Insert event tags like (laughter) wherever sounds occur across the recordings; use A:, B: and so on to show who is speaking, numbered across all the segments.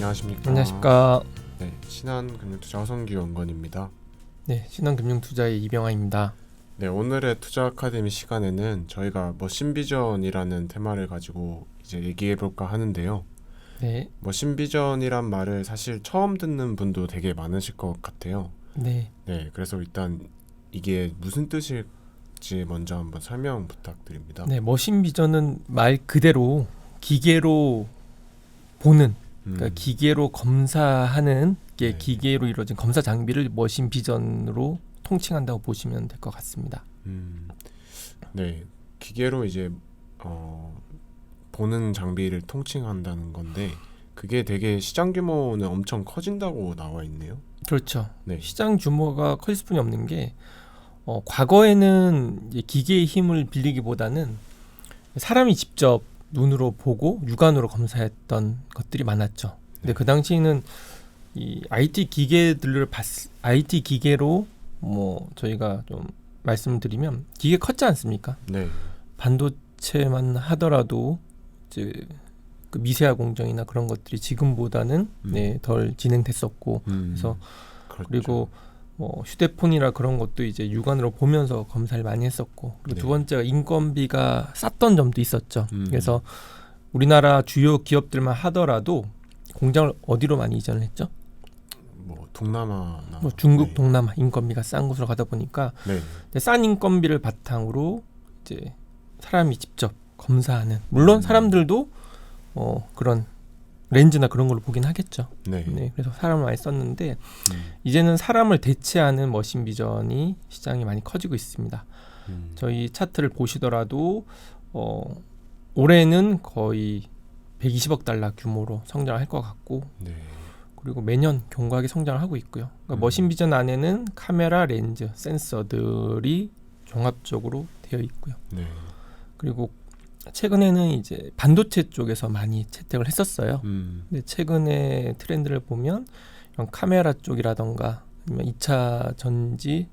A: 안녕하십니까.
B: 안녕하십니까.
A: 네, 신한금융투자 허성기 원건입니다.
B: 네, 신한금융투자의 이병아입니다.
A: 네, 오늘의 투자 아카데미 시간에는 저희가 머신 비전이라는 테마를 가지고 이제 얘기해 볼까 하는데요.
B: 네,
A: 머신 비전이란 말을 사실 처음 듣는 분도 되게 많으실 것 같아요.
B: 네,
A: 네, 그래서 일단 이게 무슨 뜻일지 먼저 한번 설명 부탁드립니다.
B: 네. 머신 비전은 말 그대로 기계로 보는,
A: 음,
B: 그러니까 기계로 검사하는 게
A: 네.
B: 기계로 이루어진 검사 장비를 머신 비전으로 통칭한다고 보시면 될 것 같습니다.
A: 음, 네, 기계로 이제 어, 보는 장비를 통칭한다는 건데 그게 되게 시장 규모는 엄청 커진다고 나와 있네요.
B: 그렇죠.
A: 네,
B: 시장 규모가 커질 수뿐이 없는 게 어, 과거에는 기계의 힘을 빌리기보다는 사람이 직접 눈으로 보고 육안으로 검사했던 것들이 많았죠. 근데
A: 네.
B: 그 당시에는 이 IT 기계들을 봤, IT 기계로 뭐 저희가 좀 말씀드리면 기계 컸지 않습니까?
A: 네,
B: 반도체만 하더라도 이제 그 미세화 공정이나 그런 것들이 지금보다는
A: 음.
B: 네, 덜 진행됐었고
A: 음,
B: 그래서
A: 그렇죠.
B: 그리고 뭐 휴대폰이나 그런 것도 이제 육안으로 보면서 검사를 많이 했었고 그리고
A: 네.
B: 두 번째가 인건비가 쌌던 점도 있었죠.
A: 음.
B: 그래서 우리나라 주요 기업들만 하더라도 공장을 어디로 많이 이전을 했죠?
A: 뭐 동남아나
B: 뭐 중국,
A: 네.
B: 동남아 인건비가 싼 곳으로 가다 보니까
A: 네,
B: 싼 인건비를 바탕으로 이제 사람이 직접 검사하는 물론
A: 음.
B: 사람들도 어 그런 렌즈나 그런 걸로 보긴 하겠죠.
A: 네,
B: 네, 그래서 사람을 많이 썼는데
A: 음,
B: 이제는 사람을 대체하는 머신 비전이 시장이 많이 커지고 있습니다.
A: 음,
B: 저희 차트를 보시더라도 어, 올해는 거의 120억 달러 규모로 성장할 것 같고
A: 네,
B: 그리고 매년 견고하게 성장을 하고 있고요. 그러니까
A: 음.
B: 머신 비전 안에는 카메라, 렌즈, 센서들이 종합적으로 되어 있고요.
A: 네,
B: 그리고 최근에는 이제 반도체 쪽에서 많이 채택을 했었어요.
A: 음,
B: 근데 최근에 트렌드를 보면 이런 카메라 쪽이라던가 아니면 2차 전지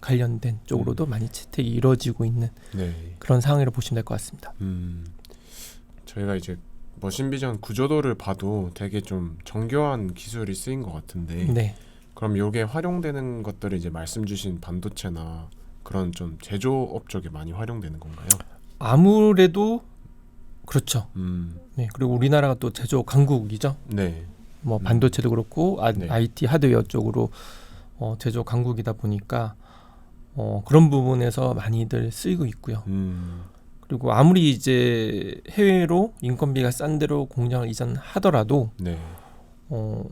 B: 관련된 쪽으로도 많이 채택이 이루어지고 있는
A: 네,
B: 그런 상황이라고 보시면 될 것 같습니다.
A: 음, 저희가 이제 머신 비전 구조도를 봐도 되게 좀 정교한 기술이 쓰인 것 같은데
B: 네.
A: 그럼 요게 활용되는 것들이 이제 말씀 주신 반도체나 그런 좀 제조업 쪽에 많이 활용되는 건가요?
B: 아무래도 그렇죠.
A: 음,
B: 네. 그리고 우리나라가 또 제조 강국이죠.
A: 네,
B: 뭐
A: 음.
B: 반도체도 그렇고 아,
A: 네.
B: IT 하드웨어 쪽으로 어, 제조 강국이다 보니까 어, 그런 부분에서 많이들 쓰이고 있고요.
A: 음,
B: 그리고 아무리 이제 해외로 인건비가 싼 데로 공장을 이전하더라도
A: 네,
B: 어,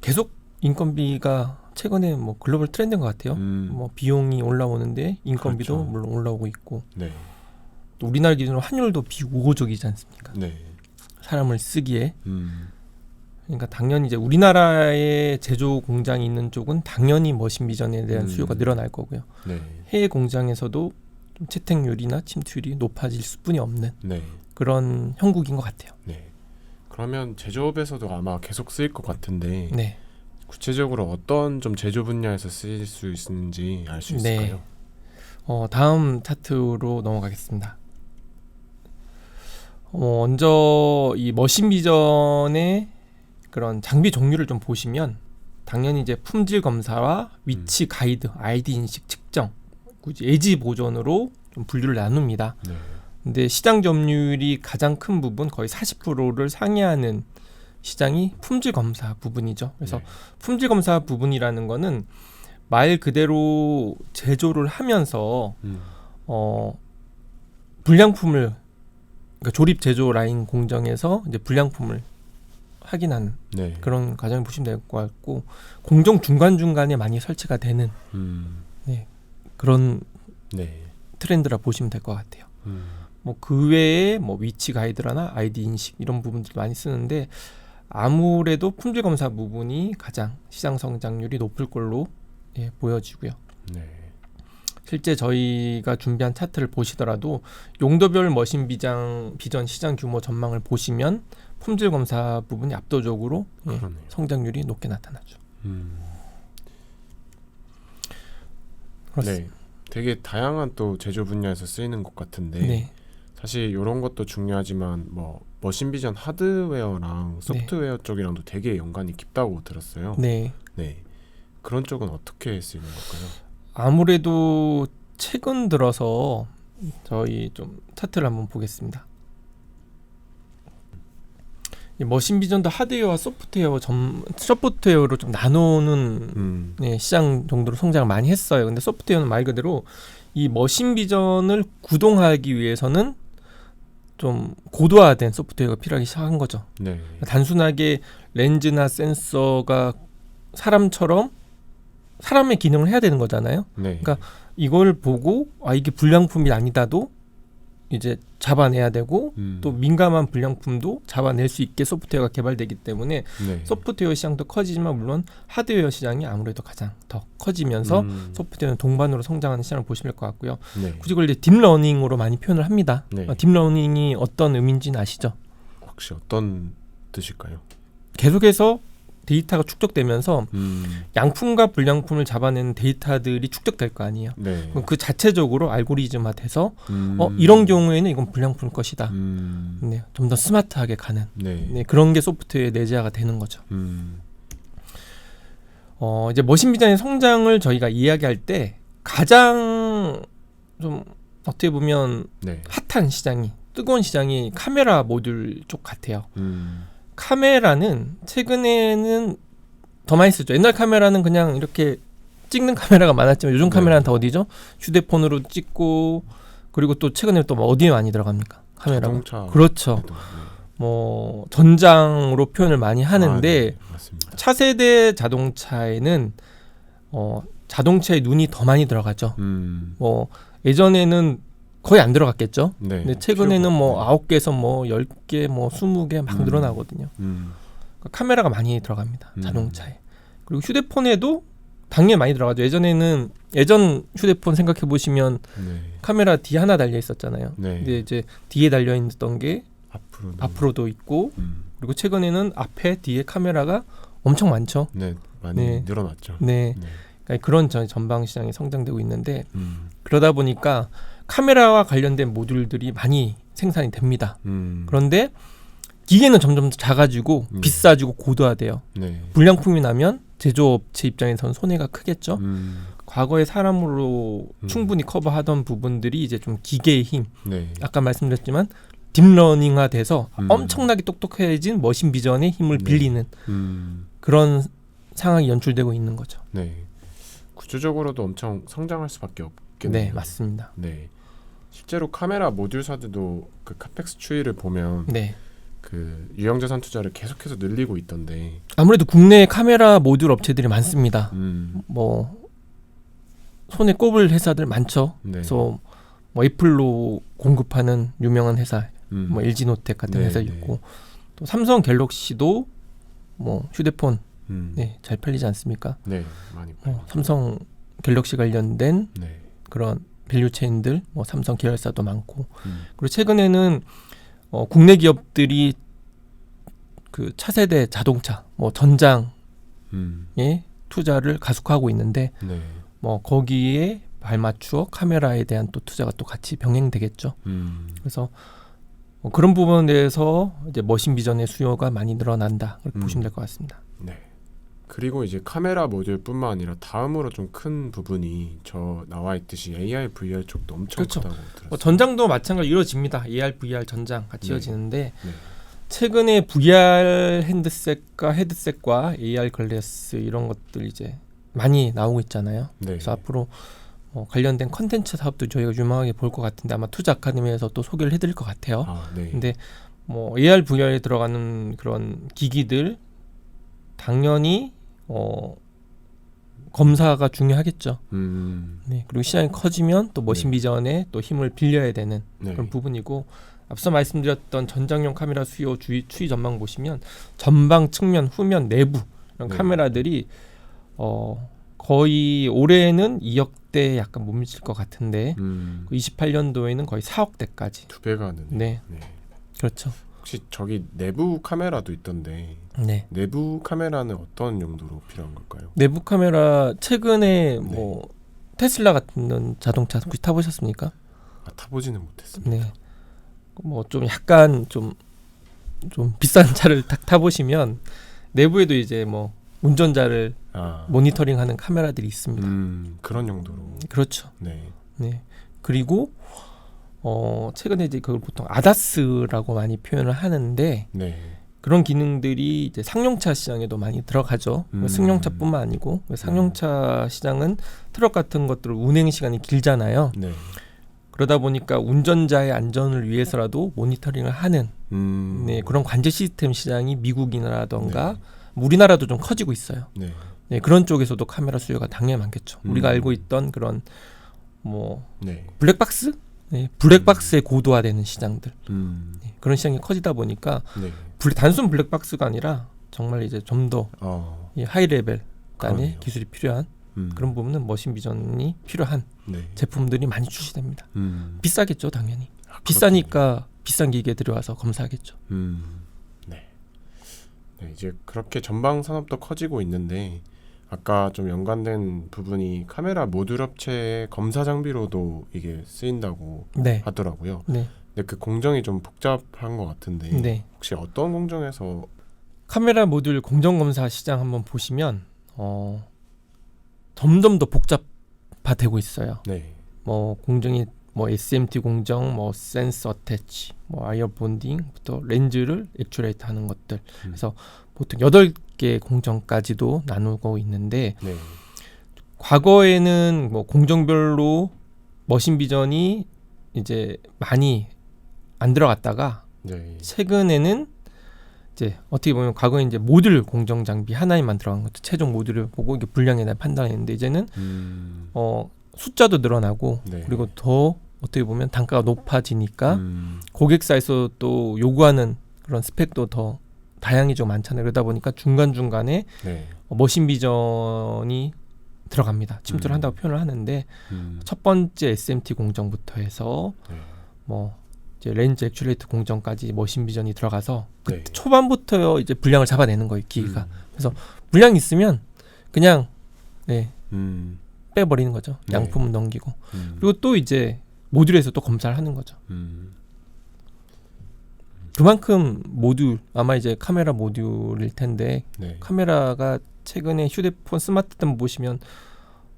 B: 계속 인건비가 최근에 뭐 글로벌 트렌드인 것 같아요.
A: 음,
B: 뭐 비용이 올라오는데 인건비도
A: 그렇죠.
B: 물론 올라오고 있고
A: 네,
B: 또 우리나라 기준으로 환율도 비우호적이지 않습니까?
A: 네,
B: 사람을 쓰기에
A: 음,
B: 그러니까 당연히 이제 우리나라의 제조 공장이 있는 쪽은 당연히 머신 비전에 대한
A: 음.
B: 수요가 늘어날 거고요.
A: 네,
B: 해외 공장에서도 좀 채택률이나 침투율이 높아질 수뿐이 없는
A: 네,
B: 그런 형국인 것 같아요.
A: 네. 그러면 제조업에서도 아마 계속 쓰일 것 같은데
B: 네.
A: 구체적으로 어떤 좀 제조 분야에서 쓰일 수 있는지 알수
B: 네.
A: 있을까요?
B: 어, 다음 차트로 넘어가겠습니다. 어, 먼저 이 머신 비전의 그런 장비 종류를 좀 보시면 당연히 이제 품질 검사와 위치 가이드, 아이디 인식 측정, 굳이 예지 보존으로 좀 분류를 나눕니다.
A: 네,
B: 근데 시장 점유율이 가장 큰 부분 거의 40%를 상회하는 시장이 품질 검사 부분이죠. 그래서
A: 네.
B: 품질 검사 부분이라는 거는 말 그대로 제조를 하면서
A: 음,
B: 어 불량품을 그러니까 조립 제조 라인 공정에서 이제 불량품을 확인하는
A: 네,
B: 그런 과정을 보시면 될 것 같고 공정 중간 중간에 많이 설치가 되는
A: 음,
B: 그런
A: 네,
B: 트렌드라 보시면 될 것 같아요.
A: 음,
B: 뭐그 외에 뭐 위치 가이드라나 아이디 인식 이런 부분들 많이 쓰는데 아무래도 품질 검사 부분이 가장 시장 성장률이 높을 걸로 예, 보여지고요.
A: 네,
B: 실제 저희가 준비한 차트를 보시더라도 용도별 머신 비장 비전 시장 규모 전망을 보시면 품질 검사 부분이 압도적으로 예. 성장률이 높게 나타나죠.
A: 음. 네, 되게 다양한 또 제조 분야에서 쓰이는 것 같은데
B: 네.
A: 사실 이런 것도 중요하지만 뭐 머신 비전 하드웨어랑 소프트웨어 쪽이랑도 되게 연관이 깊다고 들었어요.
B: 네.
A: 네. 그런 쪽은 어떻게 쓰이는 걸까요?
B: 아무래도 최근 들어서 저희 좀 차트를 한번 보겠습니다. 이 머신 비전도 하드웨어와 소프트웨어 점 소프트웨어로 좀 나누는
A: 음.
B: 네, 시장 정도로 성장을 많이 했어요. 근데 소프트웨어는 말 그대로 이 머신 비전을 구동하기 위해서는 좀 고도화된 소프트웨어가 필요하기 시작한 거죠.
A: 네.
B: 단순하게 렌즈나 센서가 사람처럼 사람의 기능을 해야 되는 거잖아요.
A: 네.
B: 그러니까 이걸 보고 아 이게 불량품이 아니다도 이제 잡아내야 되고
A: 음.
B: 또 민감한 불량품도 잡아낼 수 있게 소프트웨어가 개발되기 때문에
A: 네.
B: 소프트웨어 시장도 커지지만 물론 하드웨어 시장이 아무래도 가장 더 커지면서
A: 음.
B: 소프트웨어는 동반으로 성장하는 시장을 보시면 될 것 같고요.
A: 네.
B: 굳이 그걸 이제 딥러닝으로 많이 표현을 합니다.
A: 네.
B: 어, 딥러닝이 어떤 의미인지는 아시죠?
A: 혹시 어떤 뜻일까요?
B: 계속해서 데이터가 축적되면서
A: 음.
B: 양품과 불량품을 잡아내는 데이터들이 축적될 거 아니에요.
A: 네.
B: 그럼 그 자체적으로 알고리즘화돼서
A: 음.
B: 어 이런 경우에는 이건 불량품일 것이다.
A: 음.
B: 네, 좀 더 스마트하게 가는
A: 네.
B: 네, 그런 게 소프트웨어의 내재화가 되는 거죠.
A: 음.
B: 어 이제 머신 비전의 성장을 저희가 이야기할 때 가장 좀 어떻게 보면
A: 네.
B: 핫한 시장이 뜨거운 시장이 카메라 모듈 쪽 같아요.
A: 음.
B: 카메라는 최근에는 더 많이 쓰죠. 옛날 카메라는 그냥 이렇게 찍는 카메라가 많았지만 요즘
A: 네.
B: 카메라는 다 어디죠? 휴대폰으로 찍고 그리고 또 최근에 또뭐 어디에 많이 들어갑니까? 카메라가.
A: 자동차.
B: 그렇죠.
A: 네.
B: 뭐 전장으로 표현을 많이 하는데
A: 아, 네.
B: 차세대 자동차에는 어 자동차에 눈이 더 많이 들어가죠.
A: 음.
B: 뭐 예전에는 거의 안 들어갔겠죠.
A: 네.
B: 근데 최근에는 뭐 아홉 개에서 뭐 열 개, 뭐 스무 개막
A: 음.
B: 늘어나거든요.
A: 음.
B: 그러니까 카메라가 많이 들어갑니다.
A: 음.
B: 자동차에. 그리고 휴대폰에도 당연히 많이 들어가죠. 예전에는 예전 휴대폰 생각해 보시면
A: 네.
B: 카메라 뒤에 하나 달려 있었잖아요.
A: 네.
B: 근데 이제 뒤에 달려 있던 게
A: 앞으로
B: 앞으로도 있고
A: 음.
B: 그리고 최근에는 앞에 뒤에 카메라가 엄청 많죠.
A: 네. 많이
B: 네.
A: 늘어났죠.
B: 네.
A: 네.
B: 그러니까 그런 전- 전방 시장이 성장되고 있는데
A: 음.
B: 그러다 보니까 카메라와 관련된 모듈들이 많이 생산이 됩니다.
A: 음.
B: 그런데 기계는 점점 더 작아지고
A: 네.
B: 비싸지고 고도화돼요.
A: 네.
B: 불량품이 나면 제조업체 입장에서는 손해가 크겠죠.
A: 음.
B: 과거에 사람으로
A: 음.
B: 충분히 커버하던 부분들이 이제 좀 기계의 힘,
A: 네.
B: 아까 말씀드렸지만 딥러닝화 돼서
A: 음.
B: 엄청나게 똑똑해진 머신 비전의 힘을
A: 네.
B: 빌리는
A: 음.
B: 그런 상황이 연출되고 있는 거죠.
A: 네. 구조적으로도 엄청 성장할 수밖에 없겠네요.
B: 네, 맞습니다.
A: 네. 실제로 카메라 모듈사들도 그 카펙스 추이를 보면
B: 네.
A: 그 유형자산 투자를 계속해서 늘리고 있던데.
B: 아무래도 국내 카메라 모듈 업체들이 많습니다.
A: 음.
B: 뭐 손에 꼽을 회사들 많죠.
A: 네.
B: 그래서 뭐 애플로 공급하는 유명한 회사,
A: 음.
B: 뭐 LG노텍 같은
A: 네,
B: 회사
A: 네.
B: 있고 또 삼성 갤럭시도 뭐 휴대폰
A: 음.
B: 네, 잘 팔리지 않습니까?
A: 네. 많이
B: 어,
A: 팔리죠.
B: 삼성 갤럭시 관련된
A: 네.
B: 그런 밸류 체인들, 뭐 삼성 계열사도 많고
A: 음.
B: 그리고 최근에는 어, 국내 기업들이 그 차세대 자동차, 뭐 전장에
A: 음.
B: 투자를 가속하고 있는데
A: 네.
B: 뭐 거기에 발맞추어 카메라에 대한 또 투자가 또 같이 병행되겠죠.
A: 음.
B: 그래서 뭐 그런 부분에 대해서 이제 머신 비전의 수요가 많이 늘어난다. 그렇게
A: 음.
B: 보시면 될 것 같습니다.
A: 네. 그리고 이제 카메라 모듈뿐만 아니라 다음으로 좀 큰 부분이 저 나와 있듯이 AR VR 쪽도 엄청
B: 그렇죠.
A: 크다고 들었어요.
B: 뭐 전장도 마찬가지로 이루어집니다. AR, VR 전장 같이
A: 네.
B: 이어지는데
A: 네.
B: 최근에 VR 핸드셋과 헤드셋과 AR 글래스 이런 것들 이제 많이 나오고 있잖아요.
A: 네.
B: 그래서 앞으로 어, 관련된 컨텐츠 사업도 저희가 유망하게 볼 것 같은데 아마 투자 아카데미에서 또 소개를 해드릴 것 같아요.
A: 아, 네.
B: 근데 뭐 AR, VR에 들어가는 그런 기기들 당연히 어, 검사가 중요하겠죠.
A: 음.
B: 네, 그리고 시장이 커지면 또 머신
A: 네.
B: 비전에 또 힘을 빌려야 되는
A: 네.
B: 그런 부분이고 앞서 말씀드렸던 전장용 카메라 수요 주의, 추이 전망 보시면 전방 측면 후면 내부 이런
A: 네.
B: 카메라들이 어 거의 올해는 2억대 약간 못 미칠 것 같은데
A: 음.
B: 28년도에는 거의 4억대까지
A: 두 배가 느네.
B: 네
A: 네.
B: 그렇죠
A: 혹시 저기 내부 카메라도 있던데
B: 네
A: 내부 카메라는 어떤 용도로 필요한 걸까요?
B: 내부 카메라 최근에
A: 네.
B: 뭐 테슬라 같은 자동차 혹시 타보셨습니까?
A: 아, 타보지는 못했습니다.
B: 네 뭐 좀 약간 좀 좀 비싼 (laughs) 차를 딱 타보시면 내부에도 이제 뭐 운전자를
A: 아,
B: 모니터링하는 카메라들이 있습니다.
A: 음, 그런 용도로.
B: 그렇죠.
A: 네.
B: 네. 그리고 어 최근에 이제 그걸 보통 아다스라고 많이 표현을 하는데
A: 네.
B: 그런 기능들이 이제 상용차 시장에도 많이 들어가죠.
A: 음.
B: 승용차뿐만 아니고 상용차 시장은 트럭 같은 것들 운행 시간이 길잖아요.
A: 네.
B: 그러다 보니까 운전자의 안전을 위해서라도 모니터링을 하는
A: 음.
B: 네, 그런 관제 시스템 시장이 미국이나라던가 뭐 우리나라도 좀 커지고 있어요.
A: 네.
B: 네, 그런 쪽에서도 카메라 수요가 당연히 많겠죠. 우리가
A: 음.
B: 알고 있던 그런 뭐
A: 네.
B: 블랙박스, 네, 블랙박스에 고도화되는 시장들
A: 음.
B: 네, 그런 시장이 커지다 보니까
A: 네.
B: 블- 단순 블랙박스가 아니라 정말 이제 좀더
A: 어.
B: 하이 레벨 단의. 기술이 필요한
A: 음.
B: 그런 부분은 머신 비전이 필요한
A: 네.
B: 제품들이 많이 출시됩니다.
A: 음.
B: 비싸겠죠, 당연히.
A: 아,
B: 비싸니까 비싼 기계 들여와서 검사하겠죠.
A: 음. 네. 네, 이제 그렇게 전방 산업도 커지고 있는데 아까 좀 연관된 부분이 카메라 모듈 업체의 검사 장비로도 이게 쓰인다고
B: 네,
A: 하더라고요.
B: 네,
A: 근데 그 공정이 좀 복잡한 것 같은데
B: 네.
A: 혹시 어떤 공정에서
B: 카메라 모듈 공정 검사 시장 한번 보시면 어, 점점 더 복잡화되고 있어요.
A: 네.
B: 뭐 공정이 뭐 SMT 공정, 뭐 센서 어태치, 뭐 아이어 본딩부터 렌즈를 액츄레이트 하는 것들.
A: 음.
B: 그래서 보통 여덟 개 공정까지도 나누고 있는데
A: 네.
B: 과거에는 뭐 공정별로 머신 비전이 이제 많이 안 들어갔다가
A: 네.
B: 최근에는 이제 어떻게 보면 과거에 이제 모듈 공정 장비 하나에만 들어간 것도 최종 모듈을 보고 이게 분량에 대한 판단했는데 이제는
A: 음.
B: 어 숫자도 늘어나고
A: 네.
B: 그리고 더 어떻게 보면 단가가 높아지니까
A: 음.
B: 고객사에서 또 요구하는 그런 스펙도 더 다양히 좀 많잖아요. 그러다 보니까 중간 중간에
A: 네.
B: 머신 비전이 들어갑니다. 침투를
A: 음.
B: 한다고 표현을 하는데
A: 음.
B: 첫 번째 SMT 공정부터 해서
A: 네.
B: 뭐 이제 렌즈 액츄레이트 공정까지 머신 비전이 들어가서 그
A: 네.
B: 초반부터 이제 분량을 잡아내는 거예요. 기기가
A: 음.
B: 분량 있으면 그냥 네,
A: 음.
B: 빼버리는 거죠.
A: 네.
B: 양품 넘기고
A: 음.
B: 그리고 또 이제 모듈에서 또 검사를 하는 거죠.
A: 음.
B: 그만큼 모듈 아마 이제 카메라 모듈일 텐데
A: 네.
B: 카메라가 최근에 휴대폰 스마트폰 보시면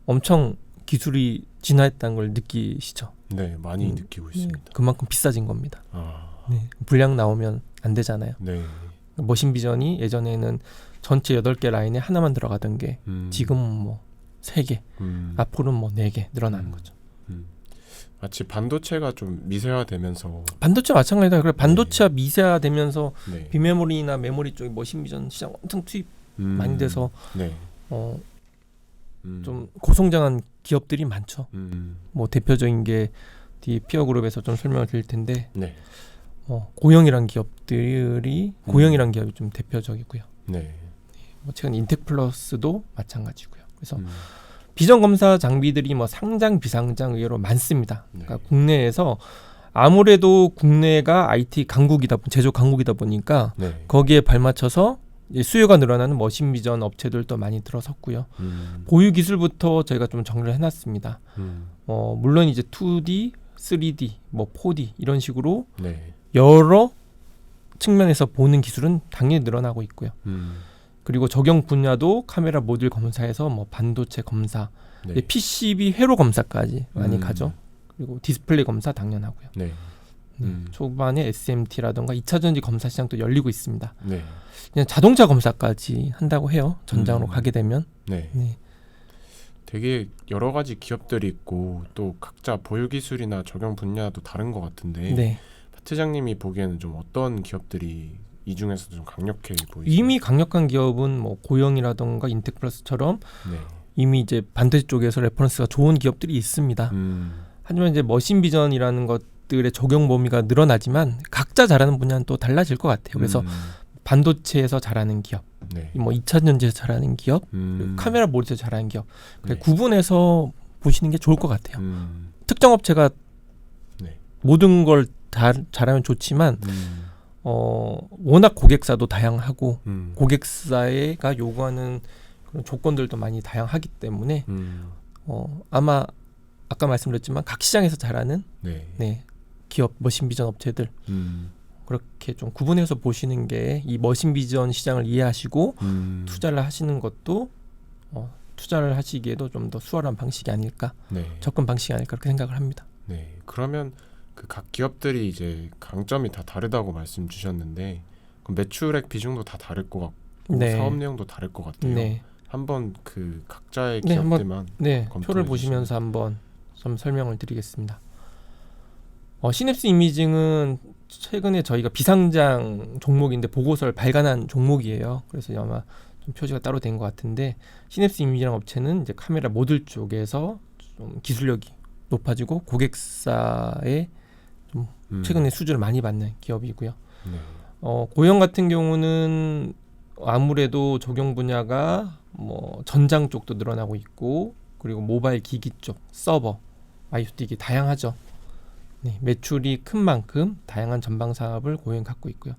B: 엄청 기술이 진화했다는 걸 느끼시죠.
A: 네, 많이
B: 음.
A: 느끼고
B: 네,
A: 있습니다.
B: 그만큼 비싸진 겁니다.
A: 아.
B: 네, 분량 나오면 안 되잖아요.
A: 네.
B: 머신 비전이 예전에는 전체 8개 라인에 하나만 들어가던 게
A: 음.
B: 지금은 뭐 3개,
A: 음.
B: 앞으로는 뭐 4개 늘어나는
A: 음.
B: 거죠.
A: 음. 마치 반도체가 좀 미세화되면서
B: 반도체 마찬가지다. 그래 반도체가 미세화되면서
A: 네.
B: 비메모리나 메모리 쪽에 머신 비전 시장 엄청 투입
A: 음.
B: 많이 돼서
A: 네.
B: 어,
A: 음.
B: 좀 고성장한 기업들이 많죠.
A: 음.
B: 뭐 대표적인 게 뒤에 피어 그룹에서 좀 설명을 드릴 텐데
A: 네.
B: 어, 고영이란 기업들이
A: 음.
B: 고영이란 기업이 좀 대표적이고요.
A: 네.
B: 뭐 최근 인텍플러스도 마찬가지고요. 그래서
A: 음.
B: 비전 검사 장비들이 뭐 상장 비상장 의외로 많습니다.
A: 네.
B: 그러니까 국내에서 아무래도 국내가 IT 강국이다 보- 제조 강국이다 보니까
A: 네.
B: 거기에 발맞춰서 수요가 늘어나는 머신 비전 업체들도 많이 들어섰고요.
A: 음.
B: 보유 기술부터 저희가 좀 정리를 해놨습니다.
A: 음.
B: 어, 물론 이제 2D, 3D, 뭐 4D 이런 식으로
A: 네.
B: 여러 측면에서 보는 기술은 당연히 늘어나고 있고요.
A: 음.
B: 그리고 적용 분야도 카메라 모듈 검사에서 뭐 반도체 검사,
A: 네.
B: 이제 PCB 회로 검사까지 많이
A: 음.
B: 가죠. 그리고 디스플레이 검사 당연하고요.
A: 네.
B: 네.
A: 음.
B: 초반에 SMT라던가 2차 전지 검사 시장도 열리고 있습니다.
A: 네.
B: 그냥 자동차 검사까지 한다고 해요. 전장으로
A: 음.
B: 가게 되면.
A: 네.
B: 네.
A: 되게 여러 가지 기업들이 있고 또 각자 보유 기술이나 적용 분야도 다른 것 같은데
B: 네.
A: 파 팀장님이 보기에는 좀 어떤 기업들이 이 중에서도 좀 강력해 보이죠?
B: 이미 강력한 기업은 뭐 고영이라던가 인텍플러스처럼
A: 네.
B: 이미 이제 반도체 쪽에서 레퍼런스가 좋은 기업들이 있습니다.
A: 음.
B: 하지만 이제 머신 비전이라는 것들의 적용 범위가 늘어나지만 각자 잘하는 분야는 또 달라질 것 같아요. 그래서
A: 음.
B: 반도체에서 잘하는 기업,
A: 네.
B: 뭐 2차 전지에서 잘하는 기업,
A: 음.
B: 카메라 모듈에서 잘하는 기업,
A: 네.
B: 구분해서 보시는 게 좋을 것 같아요.
A: 음.
B: 특정 업체가
A: 네.
B: 모든 걸 다 잘하면 좋지만
A: 음.
B: 어 워낙 고객사도 다양하고
A: 음.
B: 고객사가 요구하는 그런 조건들도 많이 다양하기 때문에
A: 음.
B: 어 아마 아까 말씀드렸지만 각 시장에서 잘하는
A: 네.
B: 네 기업 머신 비전 업체들
A: 음,
B: 그렇게 좀 구분해서 보시는 게 이 머신 비전 시장을 이해하시고
A: 음,
B: 투자를 하시는 것도 어, 투자를 하시기에도 좀 더 수월한 방식이 아닐까
A: 네,
B: 접근 방식이 아닐까 그렇게 생각을 합니다.
A: 네. 그러면 그 각 기업들이 이제 강점이 다 다르다고 말씀 주셨는데 그럼 매출액 비중도 다 다를 것 같고
B: 네.
A: 사업 내용도 다를 것 같아요.
B: 네,
A: 한번 그 각자의
B: 네, 한번
A: 기업들만
B: 네
A: 검토해
B: 표를. 보시면서 한번 좀 설명을 드리겠습니다. 어, 시냅스 이미징은 최근에 저희가 비상장 종목인데 보고서를 발간한 종목이에요. 그래서 아마 좀 표시가 따로 된 것 같은데 시냅스 이미징 업체는 이제 카메라 모듈 쪽에서 좀 기술력이 높아지고 고객사의
A: 음,
B: 최근에 수주를 많이 받는 기업이고요.
A: 네.
B: 어, 고영 같은 경우는 아무래도 적용 분야가 뭐 전장 쪽도 늘어나고 있고 그리고 모바일 기기 쪽 서버 IoT 기 다양하죠. 네, 매출이 큰 만큼 다양한 전방 사업을 고영 갖고 있고요.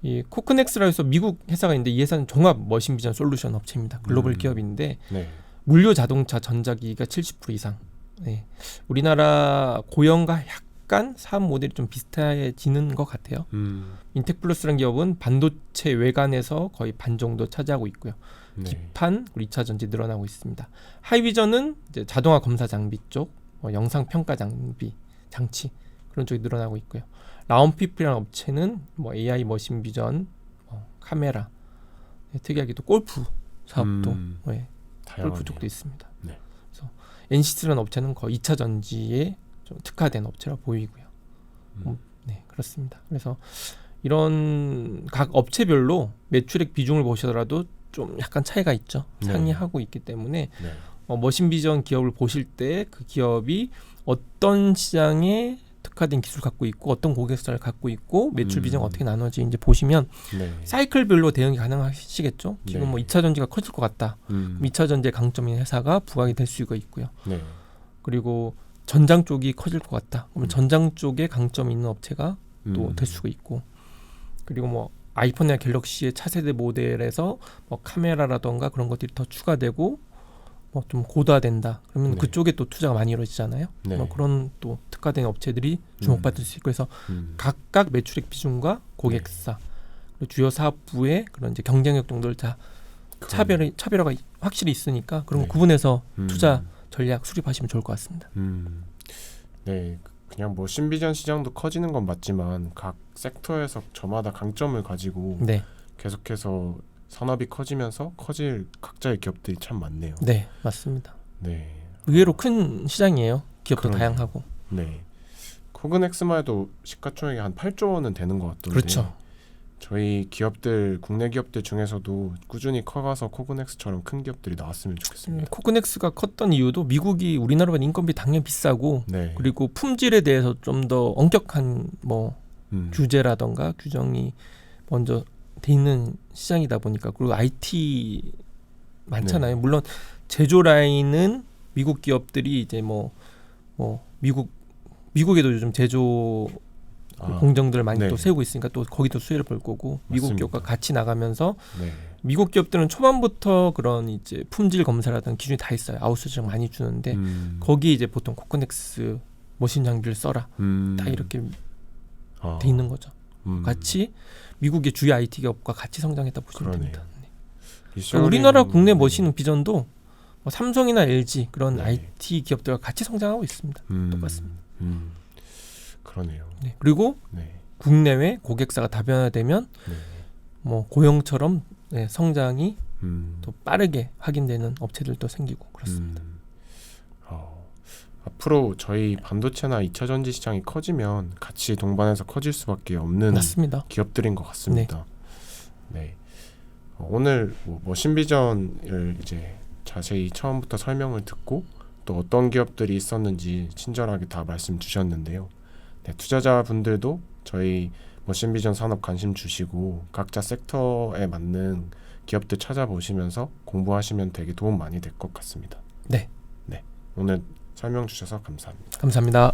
B: 이 코크넥스라 해서 미국 회사가 있는데 이 회사는 종합 머신 비전 솔루션 업체입니다. 글로벌
A: 음.
B: 기업인데
A: 네.
B: 물류 자동차 전자기기가 70% 이상. 네. 우리나라 고영과 약 간 사업 모델이 좀 비슷해지는 것 같아요.
A: 음,
B: 인텍플러스라는 기업은 반도체 외관에서 거의 반 정도 차지하고 있고요.
A: 네.
B: 기판, 그리고 2차 전지 늘어나고 있습니다. 하이비전은 이제 자동화 검사 장비 쪽, 어, 영상 평가 장비, 장치 그런 쪽이 늘어나고 있고요. 라운피프라는 업체는 뭐 AI 머신 비전, 어, 카메라, 네, 특이하게도 골프 사업도
A: 음,
B: 네. 골프 쪽도 있습니다.
A: 네.
B: 그래서 NCT라는 업체는 거의 2차 전지에 좀 특화된 업체라 보이고요.
A: 음.
B: 음, 네, 그렇습니다. 그래서 이런 각 업체별로 매출액 비중을 보시더라도 좀 약간 차이가 있죠.
A: 네.
B: 상이하고 있기 때문에
A: 네.
B: 어, 머신 비전 기업을 보실 때 그 기업이 어떤 시장에 특화된 기술 을 갖고 있고 어떤 고객사를 갖고 있고 매출
A: 음.
B: 비중 어떻게 나눠지는지 보시면
A: 네.
B: 사이클별로 대응이 가능하시겠죠. 지금
A: 네.
B: 뭐 2차 전지가 커질 것 같다.
A: 음,
B: 2차 전지의 강점인 회사가 부각이 될 수가 있고요.
A: 네.
B: 그리고 전장 쪽이 커질 것 같다. 그러면
A: 음.
B: 전장 쪽에 강점이 있는 업체가 또
A: 음,
B: 될 수가 있고 그리고 뭐 아이폰이나 갤럭시의 차세대 모델에서 뭐 카메라라던가 그런 것들이 더 추가되고 뭐 좀 고도화된다 그러면
A: 네.
B: 그쪽에 또 투자가 많이 이루어지잖아요
A: 네.
B: 뭐 그런 또 특화된 업체들이 주목받을 수 있고 그래서
A: 음,
B: 각각 매출액 비중과 고객사 그리고 주요 사업부의 그런 이제 경쟁력 정도를 다. 차별이 차별화가 확실히 있으니까 그런 거
A: 네.
B: 구분해서
A: 음,
B: 투자 전략 수립하시면 좋을 것 같습니다.
A: 음, 네, 그냥 뭐 신비전 시장도 커지는 건 맞지만 각 섹터에서 저마다 강점을 가지고
B: 네,
A: 계속해서 산업이 커지면서 커질 각자의 기업들이 참 많네요.
B: 네 맞습니다.
A: 네,
B: 의외로 큰 시장이에요. 기업도
A: 그러네요.
B: 다양하고.
A: 네. 코그넥스만 해도 시가총액이 한 8조 원은 되는 것 같던데.
B: 그렇죠.
A: 저희 기업들 국내 기업들 중에서도 꾸준히 커가서 코그넥스처럼 큰 기업들이 나왔으면
B: 음,
A: 좋겠습니다.
B: 코그넥스가 컸던 이유도 미국이 우리나라보다 인건비 당연히 비싸고
A: 네.
B: 그리고 품질에 대해서 좀 더 엄격한 뭐
A: 음,
B: 규제라던가 규정이 먼저 돼 있는 시장이다 보니까 그리고 IT 많잖아요.
A: 네.
B: 물론 제조 라인은 미국 기업들이 이제 뭐뭐 미국 미국에도 요즘 제조
A: 아,
B: 공정들을 많이
A: 네.
B: 또 세우고 있으니까 또 거기도 수혜를 볼 거고 미국
A: 맞습니다.
B: 기업과 같이 나가면서
A: 네.
B: 미국 기업들은 초반부터 그런 이제 품질 검사라든 기준이 다 있어요. 아웃소싱 많이 주는데
A: 음,
B: 거기 이제 보통 코코넥스 머신 장비를 써라
A: 음,
B: 다 이렇게
A: 아,
B: 돼 있는 거죠.
A: 음,
B: 같이 미국의 주요 IT 기업과 같이 성장했다 보시면
A: 그러네요.
B: 됩니다. 네.
A: 이슈어링-
B: 우리나라 국내
A: 네.
B: 머신은 비전도 뭐 삼성이나 LG 그런
A: 네.
B: IT 기업들과 같이 성장하고 있습니다.
A: 음,
B: 똑같습니다.
A: 음, 그러네요.
B: 네. 그리고
A: 네.
B: 국내외 고객사가 다변화되면
A: 네.
B: 뭐 고용처럼 네, 성장이
A: 음,
B: 또 빠르게 확인되는 업체들도 생기고 그렇습니다.
A: 음, 어, 앞으로 저희 반도체나 2차 전지 시장이 커지면 같이 동반해서 커질 수밖에 없는
B: 맞습니다.
A: 기업들인 것 같습니다. 네. 어, 오늘 뭐 머신비전을 이제 자세히 처음부터 설명을 듣고 또 어떤 기업들이 있었는지 친절하게 다 말씀 주셨는데요. 네, 투자자분들도 저희 머신비전 산업 관심 주시고 각자 섹터에 맞는 기업들 찾아보시면서 공부하시면 되게 도움 많이 될 것 같습니다.
B: 네.
A: 네. 오늘 설명 주셔서 감사합니다.
B: 감사합니다.